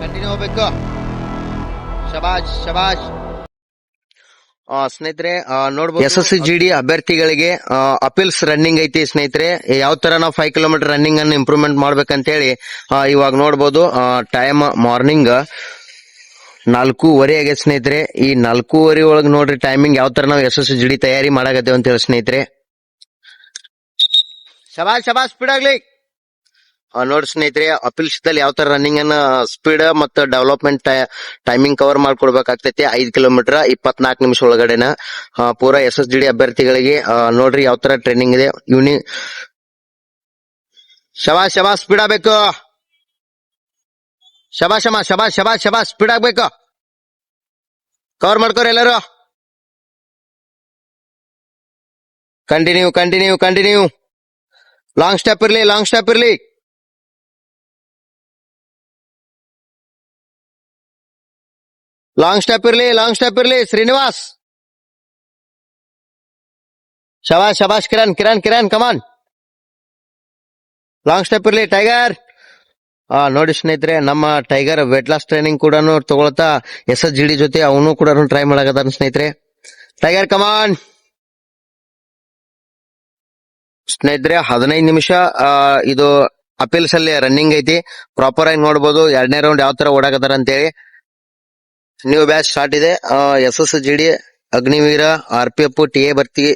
Continue ಹೋಗ್ಬೇಕು. ಶಬಾಷ್ ಆ, ಸ್ನೇಹಿತರೆ ನೋಡ್ಬೋದು S S C G D ಅಭ್ಯರ್ಥಿಗಳಿಗೆ ಅಪೀಲ್ಸ್ ರನ್ನಿಂಗ್ ಐತಿ ಸ್ನೇಹಿತರೆ. ಯಾವ ತರ ನಾವು ಫೈವ್ ಕಿಲೋಮೀಟರ್ ರನ್ನಿಂಗ್ ಅನ್ನು ಇಂಪ್ರೂವ್ಮೆಂಟ್ ಮಾಡ್ಬೇಕಂತ ಹೇಳಿ ಇವಾಗ ನೋಡ್ಬೋದು ಟೈಮ್ ಮಾರ್ನಿಂಗ್ ನಾಲ್ಕೂವರೆ ಆಗೈತೆ ಸ್ನೇಹಿತರೆ. ಈ ನಾಲ್ಕೂವರೆ ಒಳಗೆ ನೋಡ್ರಿ ಟೈಮಿಂಗ್ ಯಾವ ತರ ನಾವು S S C G D ತಯಾರಿ ಮಾಡಾಕತ್ತೇವೆ ಅಂತ ಹೇಳಿ ಸ್ನೇಹಿತರೆ. ಶಬಾಜ್ ಶಬಾಜ್ ಸ್ಪೀಡ್ ಆಗ್ಲಿ. ನೋಡಿ ಸ್ನೇಹಿತರೆ ದಲ್ಲಿ ಯಾವ ತರ ರನ್ನಿಂಗ್ ಅನ್ನ ಸ್ಪೀಡ್ ಮತ್ತು ಡೆವಲಪ್ಮೆಂಟ್ ಟೈಮಿಂಗ್ ಕವರ್ ಮಾಡ್ಕೊಡ್ಬೇಕಾಗ್ತೈತಿ. ಐದು ಕಿಲೋಮೀಟರ್ ಇಪ್ಪತ್ನಾಲ್ಕು ನಿಮಿಷ ಒಳಗಡೆನ. ಪೂರಾ ಎಸ್ ಎಸ್ ಡಿ ಅಭ್ಯರ್ಥಿಗಳಿಗೆ ನೋಡ್ರಿ ಯಾವ ತರ ಟ್ರೈನಿಂಗ್ ಇದೆ. ಇವ್ನಿ ಶಬಾ ಶಬಾ ಸ್ಪೀಡ್ ಆಗ್ಬೇಕು. ಶಬಾ ಶಮ ಶಬಾ ಶಬಾ ಶಬಾ ಸ್ಪೀಡ್ ಆಗ್ಬೇಕು. ಕವರ್ ಮಾಡ್ಕೋರಿ ಎಲ್ಲರೂ. Continue continue continue long step ಇರ್ಲಿ ಲಾಂಗ್ ಸ್ಟೆಪ್ ಇರ್ಲಿ. ಲಾಂಗ್ ಸ್ಟೆಪ್ ಇರ್ಲಿ ಲಾಂಗ್ ಸ್ಟೆಪ್ ಇರ್ಲಿ, ಶ್ರೀನಿವಾಸ್. ಶಬಾಷ್ ಶಬಾಷ್, Kiran Kiran Kiran come on long step ಇರ್ಲಿ ಟೈಗರ್ ಆ, ನೋಡಿ ಸ್ನೇಹಿತರೆ, ನಮ್ಮ ಟೈಗರ್ ವೆಟ್ ಲಾಸ್ ಟ್ರೈನಿಂಗ್ ಕೂಡ ತಗೊಳ್ತಾ, ಎಸ್ ಎಸ್ ಜಿ ಡಿ ಜೊತೆ ಅವನು ಕೂಡ ಟ್ರೈ ಮಾಡಕತ್ತಾನ ಸ್ನೇಹಿತರೆ. ಟೈಗರ್ ಕಮಾನ್ ಸ್ನೇಹಿತರೆ, ಹದಿನೈದು ನಿಮಿಷ ಇದು ಅಪೀಲ್ಸ್ ಅಲ್ಲಿ ರನ್ನಿಂಗ್ ಐತಿ. ಪ್ರಾಪರ್ ಆಗಿ ನೋಡ್ಬೋದು, ಎರಡನೇ ರೌಂಡ್ ಯಾವ ತರ ಓಡಾಕತ್ತಾರ ಅಂತೇಳಿ ನ್ಯೂ ಬ್ಯಾಚ್ ಸ್ಟಾರ್ಟ್ ಇದೆ. S S G D Agniveer R P F T A ಬರ್ತಿ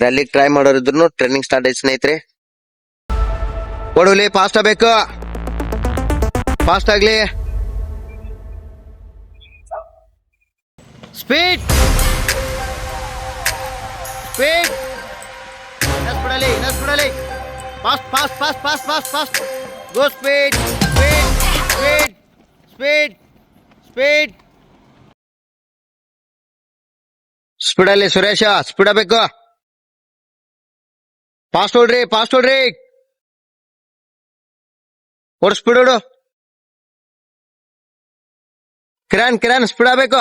ರ್ಯಾಲಿ ಟ್ರೈ ಮಾಡೋರಿದ್ರು ಟ್ರೈನಿಂಗ್ ಸ್ಟಾರ್ಟ್ ಆಯ್ತು ಸ್ನೇಹಿತರೆ. ಕೊಡುಲಿ ಫಾಸ್ಟ್ ಆಗ್ಬೇಕು. ಫಾಸ್ಟ್ ಆಗ್ಲಿ. ಸ್ಪೀಡ್ ಸ್ಪೀಡ್ ಬಿಡಲಿ ಬಿಡಲಿ fast fast fast fast fast fast go speed speed speed speed speed speed ಅಲ್ಲಿ ಸುರೇಶ ಸ್ಪೀಡ್ ಬೇಕು. ಫಾಸ್ಟ್ ಹೊಡ್ರಿ ಫಾಸ್ಟ್ ಹೊಡ್ರಿ ಓಡ್ ಸ್ಪೀಡ್ ಹೊಡು ಕಿರಣ್ ಕಿರಣ್ ಸ್ಪೀಡ್ ಆಗ್ಬೇಕು.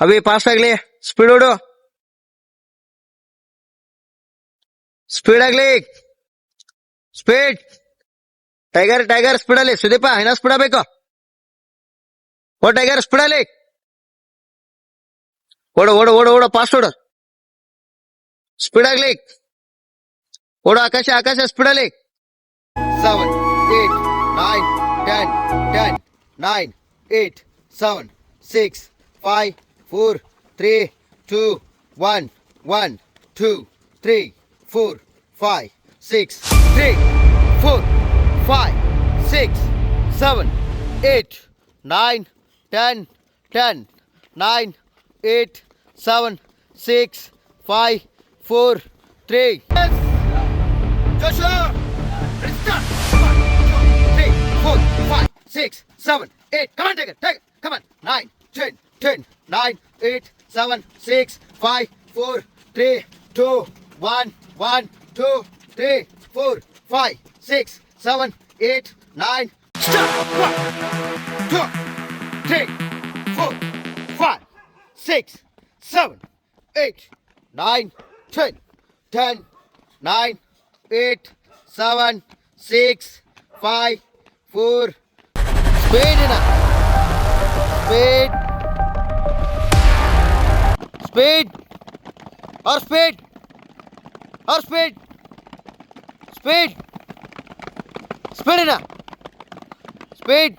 ಅವಿ ಫಾಸ್ಟ್ ಆಗ್ಲಿ. ಸ್ಪೀಡ್ ಹೊಡು ಸ್ಪೀಡ್ ಆಗ್ಲಿ. ಸ್ಪೀಡ್ ಟೈಗರ್ ಟೈಗರ್ ಸ್ಪೀಡ್ ಅಲ್ಲಿ. ಸುದೀಪ, ಇನ್ನ ಸ್ಪೀಡ್ ಆಗ್ಬೇಕು. ಓ ಟೈಗರ್ ಸ್ಪೀಡ್ ಅಲ್ಲಿ. ಓಡು ಓಡು ಓಡು ಓಡು ಫಾಸ್ಟ್ ಓಡು ಸ್ಪೀಡ್ ಆಗ್ಲಿ ಓಡು ಆಕಾಶ ಆಕಾಶ ಸ್ಪೀಡ್ ಅಲ್ಲಿ seven eight nine ten ten nine eight seven six five four three two one one two three four five six three four five six seven eight nine ten ten nine eight, seven, six, five, four, three. Yes. Joshua, restart. One, two, three, four, five, six, seven, eight. Come on, take it, take it. Come on, nine, ten, ten, nine, eight, seven, six, five, four, three, two, one, one, two, three, four, five, six, seven, eight, nine. Stop. One, two, three, four six, seven, eight, nine, ten, ten, nine, eight, seven, six, five, four. Speed enough. Speed. Speed. Or speed. Or speed. Speed. Speed enough. Speed.